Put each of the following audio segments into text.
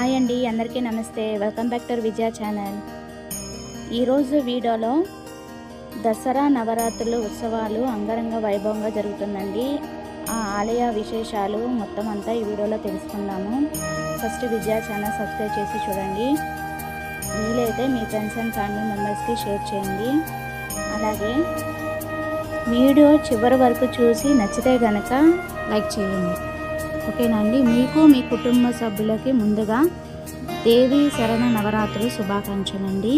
Hi అండి అందరికీ నమస్తే. Welcome back to Vijaya channel ఈరోజు వీడియోలో దసరా నవరాత్రులు ఉత్సవాలు అంగరంగ వైభవంగా జరుగుతుందండి. ఆ ఆలయ విశేషాలు మొత్తం అంతా ఈ వీడియోలో తెలుసుకుందాము. ఫస్ట్ విజయ ఛానల్ సబ్స్క్రైబ్ చేసి చూడండి. వీలైతే మీ ఫ్రెండ్స్ అండ్ ఫ్యామిలీ మెంబర్స్కి షేర్ చేయండి. అలాగే వీడియో చివరి వరకు చూసి నచ్చితే కనుక లైక్ చేయండి. ఓకేనండి. మీకు మీ కుటుంబ సభ్యులకి ముందుగా దేవి శరణ నవరాత్రులు శుభాకాంక్షలండి.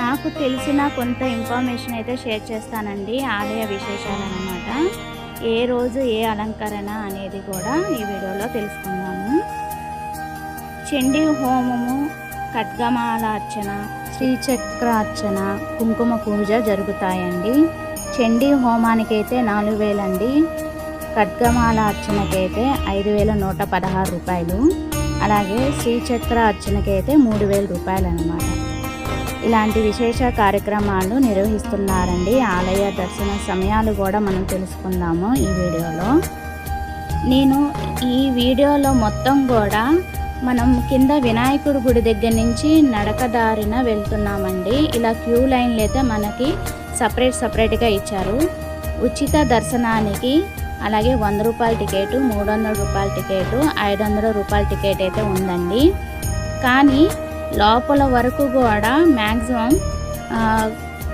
నాకు తెలిసిన కొంత ఇన్ఫర్మేషన్ అయితే షేర్ చేస్తానండి. ఆలయ విశేషాలు అనమాట ఏ రోజు ఏ అలంకరణ అనేది కూడా ఈ వీడియోలో తెలుసుకుందాము. చండీ హోమము ఖడ్గమాలార్చన శ్రీచక్రార్చన కుంకుమ పూజ జరుగుతాయండి. చండీ హోమానికైతే నాలుగు వేలండి. ఖడ్గమాల అర్చనకైతే ఐదు వేల నూట పదహారు రూపాయలు. అలాగే శ్రీచక్ర అర్చనకైతే మూడు వేల రూపాయలు అనమాట ఇలాంటి విశేష కార్యక్రమాలు నిర్వహిస్తున్నారండి. ఆలయ దర్శన సమయాలు కూడా మనం తెలుసుకుందాము ఈ వీడియోలో. నేను ఈ వీడియోలో మొత్తం కూడా మనం కింద వినాయకుడి గుడి దగ్గర నుంచి నడకదారిన వెళ్తున్నామండి. ఇలా క్యూ లైన్లు అయితే మనకి సపరేట్ సపరేట్గా ఇచ్చారు. ఉచిత దర్శనానికి అలాగే వంద రూపాయల టికెట్ మూడు వందల రూపాయల టికెట్ ఐదు వందల రూపాయల టికెట్ అయితే ఉందండి. కానీ లోపల వరకు కూడా మ్యాక్సిమం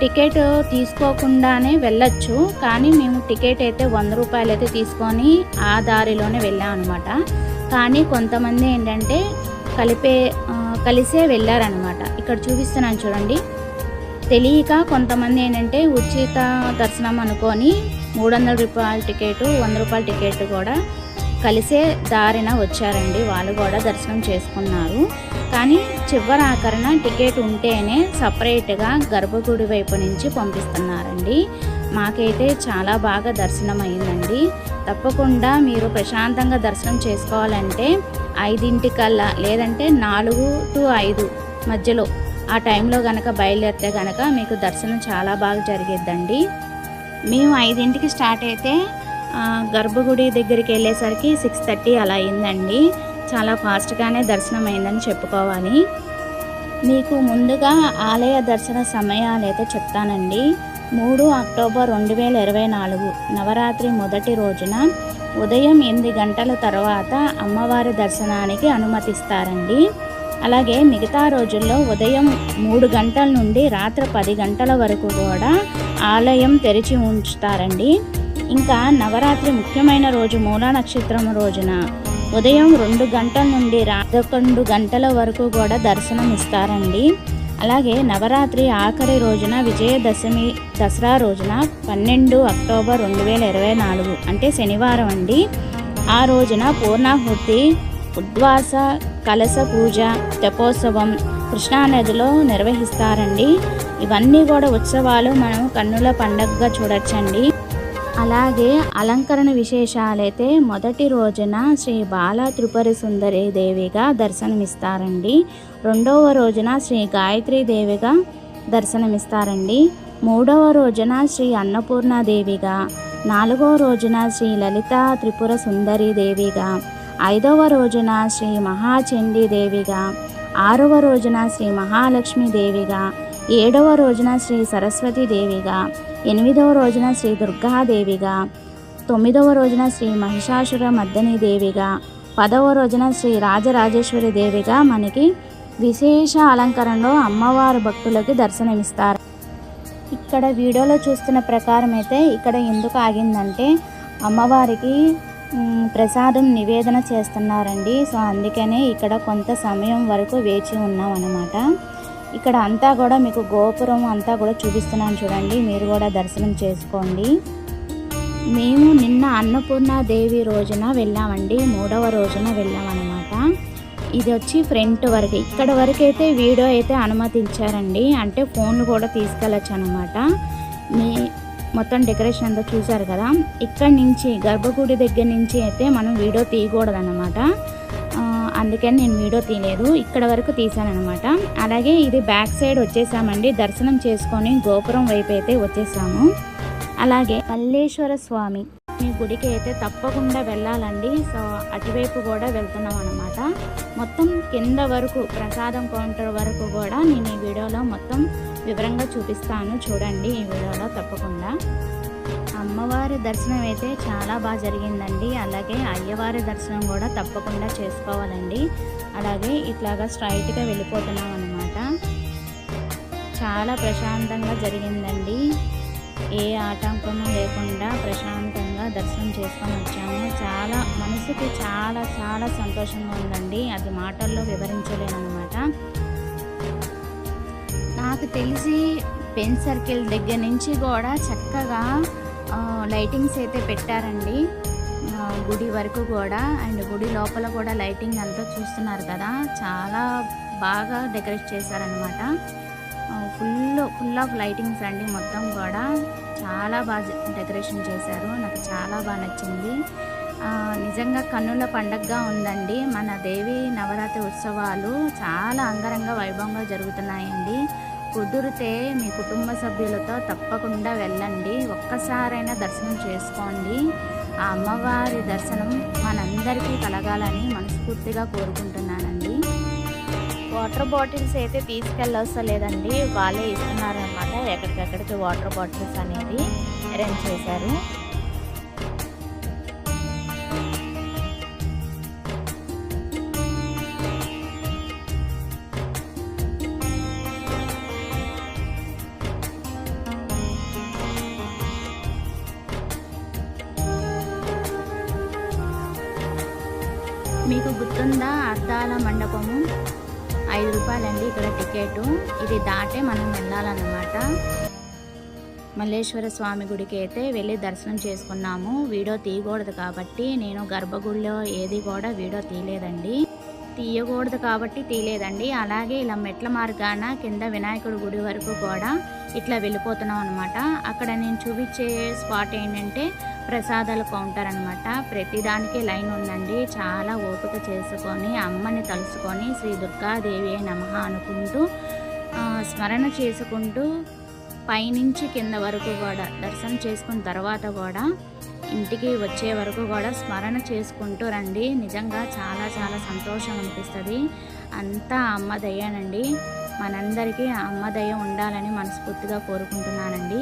టికెట్ తీసుకోకుండానే వెళ్ళొచ్చు. కానీ మేము టికెట్ అయితే వంద రూపాయలు అయితే తీసుకొని ఆ దారిలోనే వెళ్ళాం అనమాట కానీ కొంతమంది ఏంటంటే కలిపే కలిసే వెళ్ళారనమాట ఇక్కడ చూపిస్తున్నాను చూడండి. తెలియక కొంతమంది ఏంటంటే ఉచిత దర్శనం అనుకొని మూడు వందల రూపాయల టికెట్ వంద రూపాయల టికెట్ కూడా కలిసే దారిన వచ్చారండి. వాళ్ళు కూడా దర్శనం చేసుకున్నారు. కానీ చివరి ఆఖరణ టికెట్ ఉంటేనే సపరేట్గా గర్భగుడి వైపు నుంచి పంపిస్తున్నారండి. మాకైతే చాలా బాగా దర్శనం అయిందండి తప్పకుండా మీరు ప్రశాంతంగా దర్శనం చేసుకోవాలంటే ఐదింటికల్లా లేదంటే నాలుగు టు ఐదు మధ్యలో ఆ టైంలో కనుక బయలుదేరితే కనుక మీకు దర్శనం చాలా బాగా జరిగిద్దండి. మేము ఐదింటికి స్టార్ట్ అయితే గర్భగుడి దగ్గరికి వెళ్ళేసరికి సిక్స్ థర్టీ అలా అయిందండి. చాలా ఫాస్ట్గానే దర్శనం అయిందని చెప్పుకోవాలి. మీకు ముందుగా ఆలయ దర్శన సమయాలు అయితే చెప్తానండి. మూడు అక్టోబర్ రెండు వేల ఇరవై నాలుగు నవరాత్రి మొదటి రోజున ఉదయం ఎనిమిది గంటల తర్వాత అమ్మవారి దర్శనానికి అనుమతిస్తారండి. అలాగే మిగతా రోజుల్లో ఉదయం మూడు గంటల నుండి రాత్రి పది గంటల వరకు కూడా ఆలయం తెరిచి ఉంచుతారండి. ఇంకా నవరాత్రి ముఖ్యమైన రోజు మూలా నక్షత్రం రోజున. ఉదయం రెండు గంటల నుండి పదకొండు గంటల వరకు కూడా దర్శనం ఇస్తారండి. అలాగే నవరాత్రి ఆఖరి రోజున విజయదశమి దసరా రోజున పన్నెండు అక్టోబర్ రెండు వేల ఇరవై నాలుగు అంటే శనివారం అండి. ఆ రోజున పూర్ణాహుతి ఉద్వాస కలశ పూజ తెపోత్సవం కృష్ణానదిలో నిర్వహిస్తారండి. ఇవన్నీ కూడా ఉత్సవాలు మనం కన్నుల పండగగా చూడొచ్చండి. అలాగే అలంకరణ విశేషాలైతే మొదటి రోజున శ్రీ బాల త్రిపురి సుందరి దేవిగా దర్శనమిస్తారండి. రెండవ రోజున శ్రీ గాయత్రి దేవిగా దర్శనమిస్తారండి. మూడవ రోజున శ్రీ అన్నపూర్ణాదేవిగా నాలుగవ రోజున శ్రీ లలిత త్రిపుర సుందరి దేవిగా ఐదవ రోజున శ్రీ మహాచండీ దేవిగా ఆరవ రోజున శ్రీ మహాలక్ష్మి దేవిగా ఏడవ రోజున శ్రీ సరస్వతి దేవిగా ఎనిమిదవ రోజున శ్రీ దుర్గాదేవిగా తొమ్మిదవ రోజున శ్రీ మహిషాసుర మర్దని దేవిగా పదవ రోజున శ్రీ రాజరాజేశ్వరి దేవిగా మనకి విశేష అలంకరణలో అమ్మవారు భక్తులకి దర్శనమిస్తారు. ఇక్కడ వీడియోలో చూస్తున్న ప్రకారం అయితే ఇక్కడ ఎందుకు ఆగిందంటే అమ్మవారికి ప్రసాదం నివేదన చేస్తున్నారండి. సో అందుకనే ఇక్కడ కొంత సమయం వరకు వేచి ఉన్నాం అన్నమాట ఇక్కడ అంతా కూడా మీకు గోపురం అంతా కూడా చూపిస్తున్నాను చూడండి. మీరు కూడా దర్శనం చేసుకోండి. మేము నిన్న అన్నపూర్ణ దేవి రోజున వెళ్ళామండి. మూడవ రోజున వెళ్ళామన్నమాట. ఇది వచ్చి ఫ్రంట్ వరకు. ఇక్కడ వరకు అయితే వీడియో అయితే అనుమతించారండి. అంటే ఫోన్లు కూడా తీసుకెళ్ళచ్చు అనమాట మీ మొత్తం డెకరేషన్ అంతా చూసారు కదా. ఇక్కడ నుంచి గర్భగుడి దగ్గర నుంచి అయితే మనం వీడియో తీయకూడదనమాట అందుకని నేను వీడియో తీయలేదు. ఇక్కడ వరకు అనమాట అలాగే ఇది బ్యాక్ సైడ్ వచ్చేసామండి. దర్శనం చేసుకొని గోపురం వైపు అయితే వచ్చేసాము. అలాగే మల్లేశ్వర స్వామి మీ గుడికి అయితే తప్పకుండా వెళ్ళాలండి. సో అటువైపు కూడా వెళ్తున్నాం అనమాట మొత్తం కింద వరకు ప్రసాదం కౌంటర్ వరకు కూడా నేను ఈ వీడియోలో మొత్తం వివరంగా చూపిస్తాను. చూడండి ఈ వీడియోలో తప్పకుండా. అమ్మవారి దర్శనం అయితే చాలా బాగా జరిగిందండి. అలాగే అయ్యవారి దర్శనం కూడా తప్పకుండా చేసుకోవాలండి. అలాగే ఇట్లాగా స్ట్రైట్గా వెళ్ళిపోతున్నాం అనమాట చాలా ప్రశాంతంగా జరిగిందండి. ఏ ఆటంకం లేకుండా ప్రశాంతంగా దర్శనం చేసుకొని వచ్చాము. చాలా మనసుకి చాలా చాలా సంతోషంగా ఉందండి. అది మాటల్లో వివరించలేనమాట నాకు తెలిసి పెన్ సర్కిల్ దగ్గర నుంచి కూడా చక్కగా లైటింగ్స్ అయితే పెట్టారండి. గుడి వరకు కూడా. అండ్ గుడి లోపల కూడా లైటింగ్ అంతా చూస్తున్నారు కదా. చాలా బాగా డెకరేట్ చేశారనమాట ఫుల్ ఫుల్ ఆఫ్ లైటింగ్స్ అండి మొత్తం కూడా. చాలా బాగా డెకరేషన్ చేశారు. నాకు చాలా బాగా నచ్చింది. నిజంగా కన్నుల పండగగా ఉందండి. మన దేవి నవరాత్రి ఉత్సవాలు చాలా అంగరంగ వైభవంగా జరుగుతున్నాయండి. కుదిరితే మీ కుటుంబ సభ్యులతో తప్పకుండా వెళ్ళండి. ఒక్కసారైనా దర్శనం చేసుకోండి. ఆ అమ్మవారి దర్శనం మనందరికీ కలగాలని మనస్ఫూర్తిగా కోరుకుంటున్నానండి. వాటర్ బాటిల్స్ అయితే తీసుకెళ్ళవసలేదండి వాళ్ళే ఇస్తున్నారనమాట ఎక్కడికెక్కడికి వాటర్ బాటిల్స్ అనేది అరేంజ్ చేశారు. మీకు అద్దాల మండపము. ఐదు రూపాయలండి ఇక్కడ టికెట్. ఇది దాటే మనం వెళ్ళాలన్నమాట మల్లేశ్వర స్వామి గుడికి అయితే వెళ్ళి దర్శనం చేసుకున్నాము. వీడియో తీయకూడదు కాబట్టి నేను గర్భగుడిలో ఏది కూడా వీడియో తీయలేదండి. తీయకూడదు కాబట్టి తీయలేదండి. అలాగే ఇలా మెట్ల మార్గాన కింద వినాయకుడి గుడి వరకు కూడా ఇట్లా వెళ్ళిపోతున్నాం అనమాట అక్కడ నేను చూపించే స్పాట్ ఏంటంటే ప్రసాదాల కౌంటర్ అనమాట ప్రతిదానికి లైన్ ఉందండి. చాలా ఓపిక చేసుకొని అమ్మని తలుసుకొని శ్రీ దుర్గాదేవి నమ అనుకుంటూ స్మరణ చేసుకుంటూ పైనుంచి కింద వరకు కూడా దర్శనం చేసుకున్న తర్వాత కూడా ఇంటికి వచ్చే వరకు కూడా స్మరణ చేసుకుంటూ రండి. నిజంగా చాలా చాలా సంతోషం అనిపిస్తుంది. అంతా అమ్మ దయ్యానండి మనందరికీ ఆ అమ్మ దయ ఉండాలని మనస్ఫూర్తిగా కోరుకుంటున్నానండి.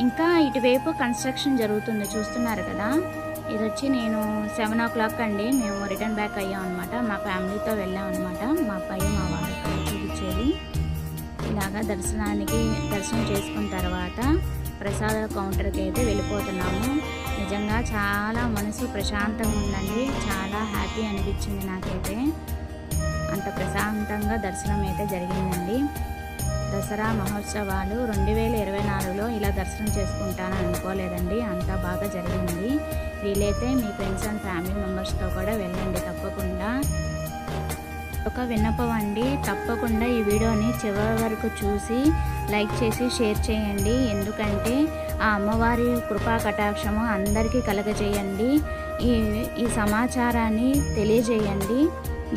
ఇంకా ఇటువైపు కన్స్ట్రక్షన్ జరుగుతుంది. చూస్తున్నారు కదా. ఇది వచ్చి నేను సెవెన్ ఓ క్లాక్ అండి. మేము రిటర్న్ బ్యాక్ అయ్యాం అనమాట మా ఫ్యామిలీతో వెళ్ళాం అనమాట మా అబ్బాయి మా వారు. ఇలాగా దర్శనానికి దర్శనం చేసుకున్న తర్వాత ప్రసాదాల కౌంటర్కి అయితే వెళ్ళిపోతున్నాము. నిజంగా చాలా మనసు ప్రశాంతంగా ఉందండి. చాలా హ్యాపీ అనిపించింది నాకైతే. అంత ప్రశాంతంగా దర్శనం అయితే జరిగిందండి. దసరా మహోత్సవాలు రెండు వేల ఇరవై నాలుగులో ఇలా దర్శనం చేసుకుంటానని అనుకోలేదండి. అంతా బాగా జరిగింది. వీలైతే మీ ఫ్రెండ్స్ అండ్ ఫ్యామిలీ మెంబర్స్తో కూడా వెళ్ళండి తప్పకుండా. ఒక విన్నపం అండి. తప్పకుండా ఈ వీడియోని చివరి వరకు చూసి లైక్ చేసి షేర్ చేయండి. ఎందుకంటే ఆ అమ్మవారి కృపా కటాక్షము అందరికీ కలగజేయండి. ఈ ఈ సమాచారాన్ని తెలియజేయండి.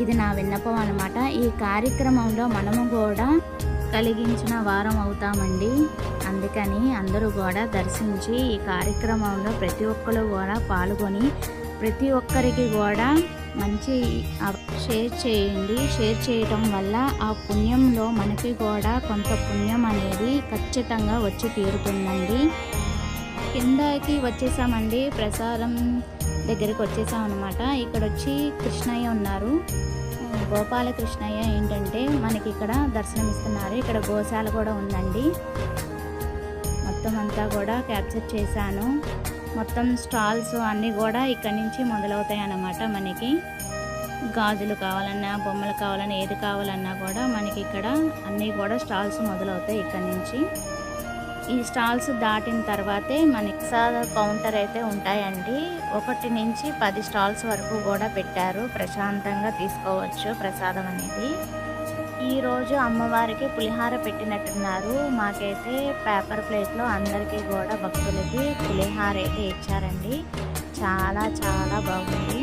ఇది నా విన్నపం అనమాట ఈ కార్యక్రమంలో మనము కూడా కలిగించిన వారం అవుతామండి. అందుకని అందరూ కూడా దర్శించి ఈ కార్యక్రమంలో ప్రతి ఒక్కరు కూడా పాల్గొని ప్రతి ఒక్కరికి కూడా మంచి షేర్ చేయండి. షేర్ చేయటం వల్ల ఆ పుణ్యంలో మనకి కూడా కొంత పుణ్యం అనేది ఖచ్చితంగా వచ్చి తీరుతుందండి. కిందకి వచ్చేసామండి. ప్రసాదం దగ్గరికి వచ్చేసాం అనమాట ఇక్కడ వచ్చి కృష్ణయ్య ఉన్నారు. గోపాల కృష్ణయ్య ఏంటంటే మనకి ఇక్కడ దర్శనం ఇస్తున్నారు ఇక్కడ గోశాల కూడా ఉందండి. మొత్తం అంతా కూడా క్యాప్చర్ చేశాను. మొత్తం స్టాల్స్ అన్నీ కూడా ఇక్కడ నుంచి మొదలవుతాయి అన్నమాట మనకి. గాజులు కావాలన్నా బొమ్మలు కావాలన్నా ఏది కావాలన్నా కూడా మనకి ఇక్కడ అన్నీ కూడా స్టాల్స్ మొదలవుతాయి ఇక్కడ నుంచి. ఈ స్టాల్స్ దాటిన తర్వాతే మనకి ప్రసాద కౌంటర్ అయితే ఉంటాయండి. ఒకటి నుంచి పది స్టాల్స్ వరకు కూడా పెట్టారు. ప్రశాంతంగా తీసుకోవచ్చు ప్రసాదం అనేది. ఈరోజు అమ్మవారికి పులిహార పెట్టినట్టున్నారు. మాకైతే పేపర్ ప్లేట్లో అందరికీ కూడా భక్తులకి పులిహార అయితే ఇచ్చారండి. చాలా చాలా బాగుంది.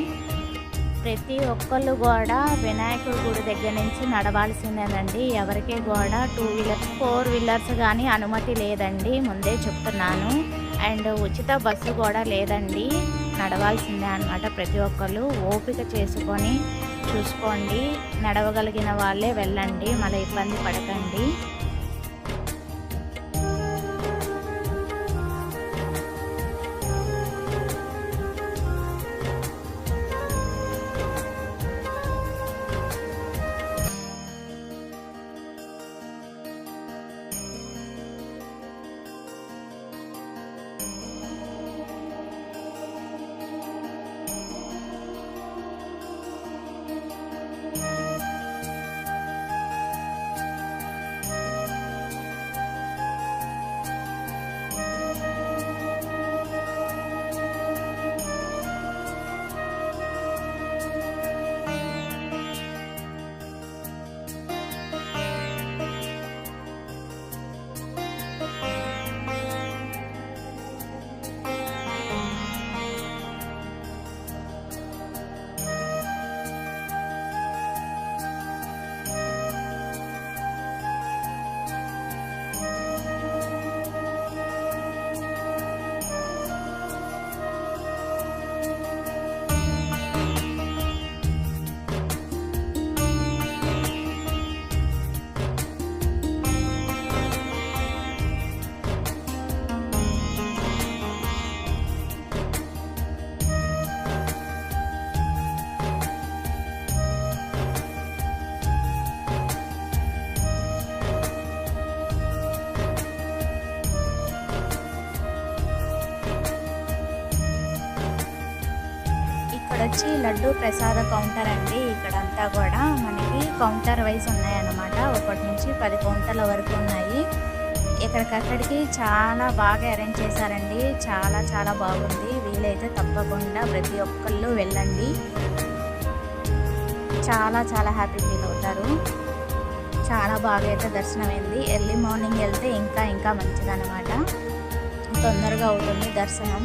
ప్రతి ఒక్కళ్ళు కూడా వినాయకుడి గుడి దగ్గర నుంచి నడవాల్సిందేనండి. ఎవరికి కూడా టూ వీలర్స్ ఫోర్ వీలర్స్ కానీ అనుమతి లేదండి. ముందే చెప్తున్నాను. అండ్ ఉచిత బస్సు కూడా లేదండి. నడవాల్సిందే అనమాట ప్రతి ఒక్కళ్ళు. ఓపిక చేసుకొని చూసుకోండి. నడవగలిగిన వాళ్ళే వెళ్ళండి. మళ్ళీ ఇబ్బంది పడకండి. వచ్చి లడ్డు ప్రసాద కౌంటర్ అండి ఇక్కడంతా కూడా. మనకి కౌంటర్ వైజ్ ఉన్నాయన్నమాట. ఒకటి నుంచి పది కౌంటర్ల వరకు ఉన్నాయి. ఇక్కడికక్కడికి చాలా బాగా అరేంజ్ చేశారండి. చాలా చాలా బాగుంది. వీలైతే తప్పకుండా ప్రతి ఒక్కళ్ళు వెళ్ళండి. చాలా చాలా హ్యాపీ ఫీల్ అవుతారు. చాలా బాగా అయితే దర్శనమైంది. ఎర్లీ మార్నింగ్ వెళ్తే ఇంకా ఇంకా మంచిదన్నమాట. తొందరగా అవుతుంది దర్శనం.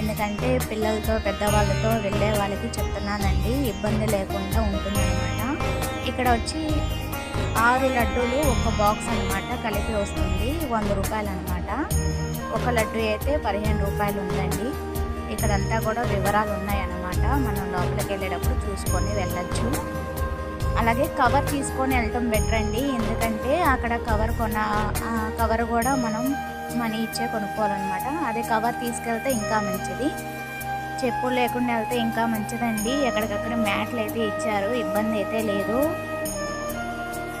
ఎందుకంటే పిల్లలతో పెద్దవాళ్ళతో వెళ్ళే వాళ్ళకి చెప్తున్నానండి ఇబ్బంది లేకుండా ఉంటుందన్నమాట. ఇక్కడ వచ్చి ఆరు లడ్డూలు ఒక బాక్స్ అన్నమాట కలిపి వస్తుంది వంద రూపాయలు అనమాట ఒక లడ్డు అయితే పదిహేను రూపాయలు ఉందండి. ఇక్కడంతా కూడా వివరాలు ఉన్నాయన్నమాట. మనం లోపలికి వెళ్ళేటప్పుడు చూసుకొని వెళ్ళచ్చు. అలాగే కవర్ తీసుకొని వెళ్ళటం బెటర్ అండి ఎందుకంటే అక్కడ కవర్ కొన కవర్ కూడా మనం మనీ ఇచ్చే కొనుక్కోవాలన్నమాట. అదే కవర్ తీసుకెళ్తే ఇంకా మంచిది. చెప్పులు లేకుండా వెళ్తే ఇంకా మంచిదండి. ఎక్కడికక్కడ మ్యాట్లు అయితే ఇచ్చారు. ఇబ్బంది అయితే లేదు.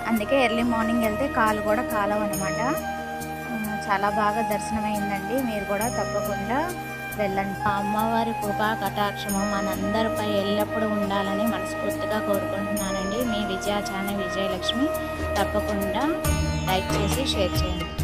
అందుకే ఎర్లీ మార్నింగ్ వెళ్తే కాలు కూడా కాలవు అనమాట చాలా బాగా దర్శనం అయిందండి మీరు కూడా తప్పకుండా వెళ్ళండి. ఆ అమ్మవారి కృపా కటాక్షము మనందరిపై ఎల్లప్పుడూ ఉండాలని మనస్ఫూర్తిగా కోరుకుంటున్నానండి. మీ విజయ విజయలక్ష్మి. తప్పకుండా లైక్ చేసి షేర్ చేయండి.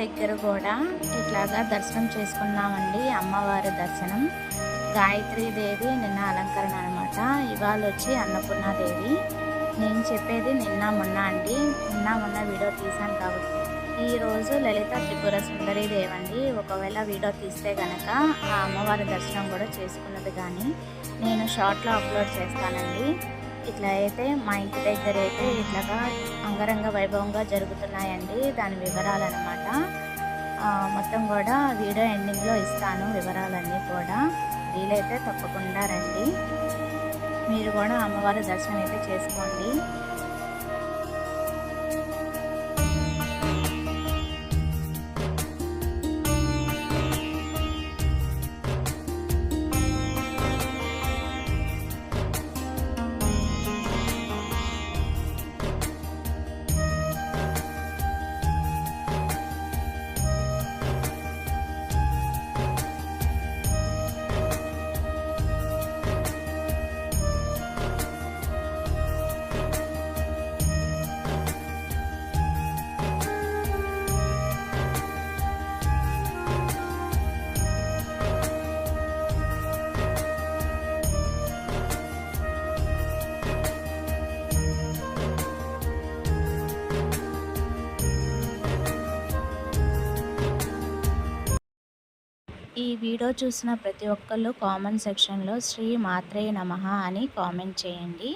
దగ్గర కూడా ఇట్లాగా దర్శనం చేసుకున్నామండి అమ్మవారి దర్శనం. గాయత్రీదేవి నిన్న అలంకరణ అనమాట ఇవాళ వచ్చి అన్నపూర్ణాదేవి. నేను చెప్పేది నిన్న మొన్న అండి. నిన్న మొన్న వీడియో తీసాను కాబట్టి. ఈరోజు లలిత త్రిపుర సుందరి దేవండి ఒకవేళ వీడియో తీస్తే కనుక ఆ అమ్మవారి దర్శనం కూడా చేసుకున్నది కానీ నేను షార్ట్లో అప్లోడ్ చేస్తానండి. ఇట్లా అయితే మా ఇంటి దగ్గర అయితే ఇట్లాగా అంగరంగ వైభవంగా జరుగుతున్నాయండి. దాని వివరాలు అనమాట మొత్తం కూడా వీడియో ఎండింగ్లో ఇస్తాను వివరాలన్నీ కూడా. వీలైతే తప్పకుండా రండి. మీరు కూడా అమ్మవారి దర్శనం అయితే చేసుకోండి. వీడియో చూసిన ప్రతి ఒక్కళ్ళు కామెంట్ సెక్షన్లో శ్రీ మాత్రే నమః అని కామెంట్ చేయండి.